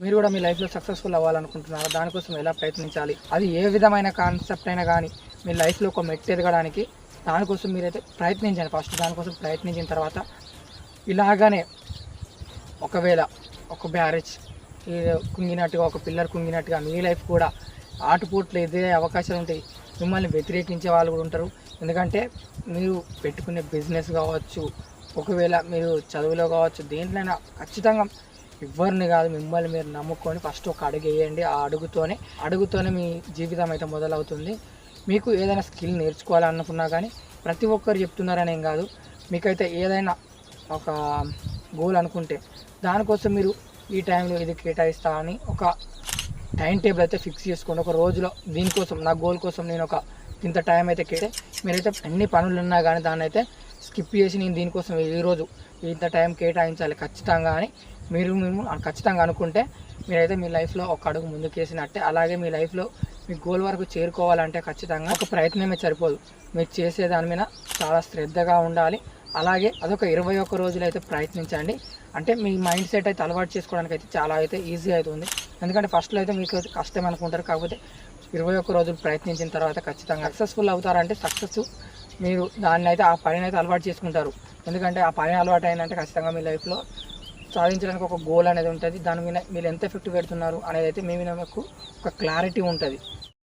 మీరు కూడా మీ లైఫ్లో సక్సెస్ఫుల్ అవ్వాలనుకుంటున్నారా? దానికోసం ఎలా ప్రయత్నించాలి? అది ఏ విధమైన కాన్సెప్ట్ అయినా కానీ మీ లైఫ్లో ఒక మెట్టు ఎదగడానికి దానికోసం మీరైతే ప్రయత్నించండి. ఫస్ట్ దానికోసం ప్రయత్నించిన తర్వాత ఇలాగనే ఒకవేళ ఒక బ్యారేజ్ కుంగినట్టుగా ఒక పిల్లర్ కుంగినట్టుగా మీ లైఫ్ కూడా ఆటుపోట్లు ఎదిగే అవకాశాలు ఉంటాయి. మిమ్మల్ని వ్యతిరేకించే వాళ్ళు కూడా ఉంటారు. ఎందుకంటే మీరు పెట్టుకునే బిజినెస్ కావచ్చు ఒకవేళ మీరు చదువులో కావచ్చు దేంట్లైనా ఖచ్చితంగా ఎవరిని కాదు మిమ్మల్ని మీరు నమ్ముకొని ఫస్ట్ ఒక అడుగు వేయండి. ఆ అడుగుతోనే అడుగుతోనే మీ జీవితం అయితే మొదలవుతుంది. మీకు ఏదైనా స్కిల్ నేర్చుకోవాలనుకున్నా కానీ ప్రతి ఒక్కరు చెప్తున్నారని ఏం కాదు. మీకైతే ఏదైనా ఒక గోల్ అనుకుంటే దానికోసం మీరు ఈ టైంలో ఇది కేటాయిస్తా అని ఒక టైం టేబుల్ అయితే ఫిక్స్ చేసుకోండి. ఒక రోజులో దీనికోసం నా గోల్ కోసం నేను ఒక ఇంత టైం అయితే కేటే మీరైతే అన్ని పనులు ఉన్నా కానీ దాన్ని అయితే స్కిప్ చేసి నేను దీనికోసం ఈరోజు ఇంత టైం కేటాయించాలి. ఖచ్చితంగా అని మీరు మేము ఖచ్చితంగా అనుకుంటే మీరైతే మీ లైఫ్లో ఒక అడుగు ముందుకు వేసినట్టే. అలాగే మీ లైఫ్లో మీ గోల్ వరకు చేరుకోవాలంటే ఖచ్చితంగా ఒక ప్రయత్నమే సరిపోదు. మీరు చేసే దాని మీద చాలా శ్రద్ధగా ఉండాలి. అలాగే అదొక ఇరవై ఒక్క రోజులు అయితే ప్రయత్నించండి. అంటే మీ మైండ్ సెట్ అయితే అలవాటు చేసుకోవడానికి అయితే చాలా అయితే ఈజీ అవుతుంది ఎందుకంటే ఫస్ట్లో అయితే మీకు అయితే కష్టం అనుకుంటారు. కాకపోతే ఇరవై ఒక్క రోజులు ప్రయత్నించిన తర్వాత ఖచ్చితంగా సక్సెస్ఫుల్ అవుతారంటే సక్సెస్ మీరు దాన్ని అయితే ఆ పనిని అయితే అలవాటు చేసుకుంటారు. ఎందుకంటే ఆ పని అలవాటు అయిందంటే ఖచ్చితంగా మీ లైఫ్లో సాధించడానికి ఒక గోల్ అనేది ఉంటుంది. దాని మీద మీరు ఎంత ఎఫెక్ట్ పెడుతున్నారు అనేది అయితే మీ మీద మీకు ఒక క్లారిటీ ఉంటుంది.